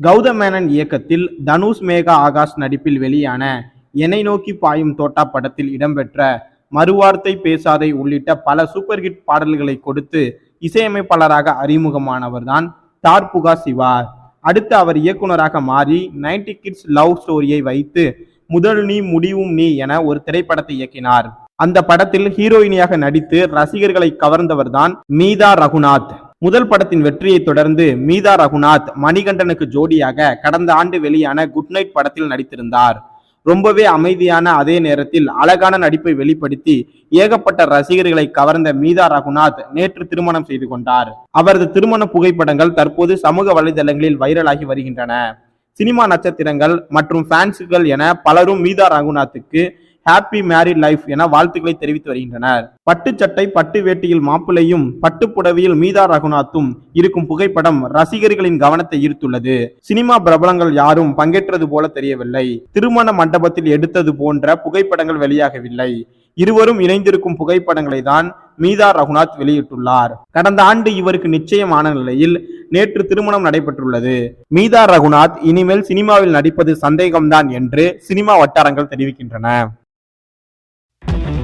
கௌதம் மேனன் இயக்கத்தில் தனுஷ் மேகா ஆகாஷ் நடிப்பில் வெளியான என்னை நோக்கி பாயும் தோட்டா படத்தில் இடம்பெற்ற மறுவார்த்தை பேசாதை உள்ளிட்ட பல சூப்பர் ஹிட் பாடல்களை கொடுத்து இசையமைப்பாளராக அறிமுகமானவர்தான் தார்புகா சிவா. அடுத்து அவர் இயக்குனராக மாறி 90 கிட்ஸ் லவ் ஸ்டோரியை வைத்து முதல் நீ முடிவும் நீ என ஒரு திரைப்படத்தை இயக்கினார். அந்த படத்தில் ஹீரோயினியாக நடித்து ரசிகர்களை கவர்ந்தவர்தான் மீதா ரகுநாத். முதல் படத்தின் வெற்றியை தொடர்ந்து மீதா ரகுநாத் மணிகண்டனுக்கு ஜோடியாக கடந்த ஆண்டு வெளியான குட் நைட் படத்தில் நடித்திருந்தார். ரொம்பவே அமைதியான அதே நேரத்தில் அழகான நடிப்பை வெளிப்படுத்தி ஏகப்பட்ட ரசிகர்களை கவர்ந்த மீதா ரகுநாத் நேற்று திருமணம் செய்து கொண்டார். அவரது திருமண புகைப்படங்கள் தற்போது சமூக வலைதளங்களில் வைரலாகி வருகின்றன. சினிமா நட்சத்திரங்கள் மற்றும் ஃபேன்ஸுகள் என பலரும் மீதா ரகுநாத்துக்கு ஹாப்பி மேரிட் லைஃப் என வாழ்த்துக்களை தெரிவித்து வருகின்றனர். பட்டு சட்டை பட்டு வேட்டியில் மாப்பிள்ளையும் பட்டு புடவையில் மீதா ரகுநாத்தும் இருக்கும் புகைப்படம் ரசிகர்களின் கவனத்தை ஈர்த்துள்ளது. சினிமா பிரபலங்கள் யாரும் பங்கேற்றது போல தெரியவில்லை. திருமண மண்டபத்தில் எடுத்தது போன்ற புகைப்படங்கள் வெளியாகவில்லை. இருவரும் இணைந்திருக்கும் புகைப்படங்களை தான் மீதா ரகுநாத் வெளியிட்டுள்ளார். கடந்த ஆண்டு இவருக்கு நிச்சயமான நிலையில் நேற்று திருமணம் நடைபெற்றுள்ளது. மீதா ரகுநாத் இனிமேல் சினிமாவில் நடிப்பது சந்தேகம்தான் என்று சினிமா வட்டாரங்கள் தெரிவிக்கின்றன. Thank you.